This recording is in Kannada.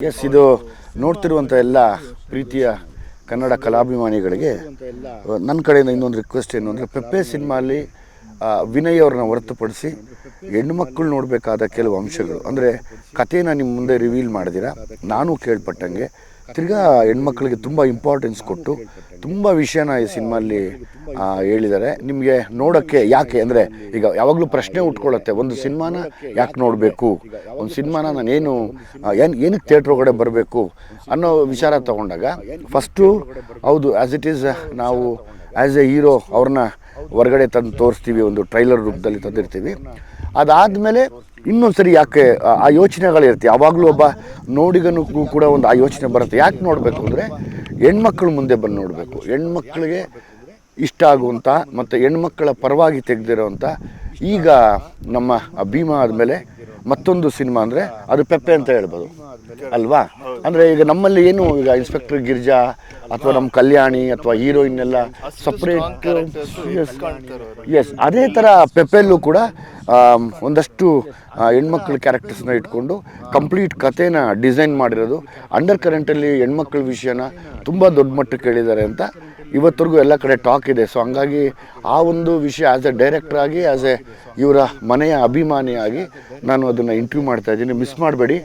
ಎಸ್ ಇದು ನೋಡ್ತಿರುವಂಥ ಎಲ್ಲ ಪ್ರೀತಿಯ ಕನ್ನಡ ಕಲಾಭಿಮಾನಿಗಳಿಗೆ ನನ್ನ ಕಡೆಯಿಂದ ಇನ್ನೊಂದು ರಿಕ್ವೆಸ್ಟ್ ಏನು ಅಂದರೆ ಪೆಪ್ಪೆ ಸಿನಿಮಾಲಿ ವಿನಯ್ ಅವ್ರನ್ನ ಹೊರತುಪಡಿಸಿ ಹೆಣ್ಮಕ್ಳು ನೋಡಬೇಕಾದ ಕೆಲವು ಅಂಶಗಳು. ಅಂದರೆ, ಕಥೆನ ನಿಮ್ಮ ಮುಂದೆ ರಿವೀಲ್ ಮಾಡಿದಿರ ನಾನು ಕೇಳ್ಪಟ್ಟಂಗೆ ತಿರ್ಗಾ ಹೆಣ್ಮಕ್ಳಿಗೆ ತುಂಬ ಇಂಪಾರ್ಟೆನ್ಸ್ ಕೊಟ್ಟು ತುಂಬ ವಿಷಯನ ಈ ಸಿನಿಮಾಲ್ಲಿ ಆ, ಹೇಳಿದ್ದಾರೆ. ನಿಮಗೆ ನೋಡೋಕ್ಕೆ ಯಾಕೆ ಅಂದರೆ ಈಗ ಯಾವಾಗಲೂ ಪ್ರಶ್ನೆ ಉಟ್ಕೊಳ್ಳುತ್ತೆ ಒಂದು ಸಿನಿಮಾನ ಯಾಕೆ ನೋಡಬೇಕು? ಒಂದು ಸಿನಿಮಾನ ನಾನೇನು ಏನು ಏನಕ್ಕೆ ಥಿಯೇಟ್ರ್ ಒಳಗಡೆ ಬರಬೇಕು ಅನ್ನೋ ವಿಚಾರ ತಗೊಂಡಾಗ ಫಸ್ಟು ಹೌದು ಆ್ಯಸ್ ಇಟ್ ಈಸ್ ನಾವು ಆ್ಯಸ್ ಎ ಹೀರೋ ಅವ್ರನ್ನ ಹೊರಗಡೆ ತಂದು ತೋರಿಸ್ತೀವಿ ಒಂದು ಟ್ರೈಲರ್ ರೂಪದಲ್ಲಿ ತಂದಿರ್ತೀವಿ. ಅದಾದಮೇಲೆ ಇನ್ನೊಂದು ಸರಿ ಯಾಕೆ ಆ- ಯೋಚನೆಗಳಿರ್ತಿ ಯೋಚನೆಗಳಿರುತ್ತೆ. ಯಾವಾಗಲೂ ಒಬ್ಬ ನೋಡಿಗನು ಕೂಡ ಒಂದು ಆ ಯೋಚನೆ ಬರುತ್ತೆ. ಯಾಕೆ ನೋಡಬೇಕು ಅಂದರೆ ಹೆಣ್ಮಕ್ಳು ಮುಂದೆ ಬಂದು ನೋಡಬೇಕು. ಹೆಣ್ಮಕ್ಳಿಗೆ ಇಷ್ಟ ಆಗುವಂಥ ಮತ್ತು ಹೆಣ್ಮಕ್ಕಳ ಪರವಾಗಿ ತೆಗೆದಿರೋವಂಥ ಈಗ ನಮ್ಮ ಭೀಮಾ ಆದಮೇಲೆ ಮತ್ತೊಂದು ಸಿನಿಮಾ ಅಂದರೆ ಅದು ಪೆಪ್ಪೆ ಅಂತ ಹೇಳ್ಬೋದು. ಅಲ್ವಾ? ಅಂದರೆ ಈಗ ನಮ್ಮಲ್ಲಿ ಏನು ಈಗ ಇನ್ಸ್ಪೆಕ್ಟರ್ ಗಿರ್ಜಾ ಅಥವಾ ನಮ್ಮ ಕಲ್ಯಾಣಿ ಅಥವಾ ಹೀರೋಯಿನ್ ಎಲ್ಲ ಸಪ್ರೇಟ್ ಎಸ್ ಅದೇ ಥರ ಪೆಪೆಲ್ಲೂ ಕೂಡ ಒಂದಷ್ಟು ಹೆಣ್ಮಕ್ಳ ಕ್ಯಾರೆಕ್ಟರ್ಸ್ನ ಇಟ್ಕೊಂಡು ಕಂಪ್ಲೀಟ್ ಕಥೆನ ಡಿಸೈನ್ ಮಾಡಿರೋದು. ಅಂಡರ್ ಕರೆಂಟಲ್ಲಿ ಹೆಣ್ಮಕ್ಳ ವಿಷಯನ ತುಂಬ ದೊಡ್ಡ ಮಟ್ಟಕ್ಕೆ ಹೇಳಿದ್ದಾರೆ ಅಂತ ಇವತ್ತರೆಗೂ ಎಲ್ಲ ಕಡೆ ಟಾಕ್ ಇದೆ. ಸೊ ಹಂಗಾಗಿ ಆ ಒಂದು ವಿಷಯ ಆ್ಯಸ್ ಎ ಡೈರೆಕ್ಟರ್ ಆಗಿ ಆ್ಯಸ್ ಎ ಇವರ ಮನೆಯ ಅಭಿಮಾನಿಯಾಗಿ ನಾನು ಅದನ್ನು ಇಂಟರ್ವ್ಯೂ ಮಾಡ್ತಾ ಇದ್ದೀನಿ. ಮಿಸ್ ಮಾಡಬೇಡಿ.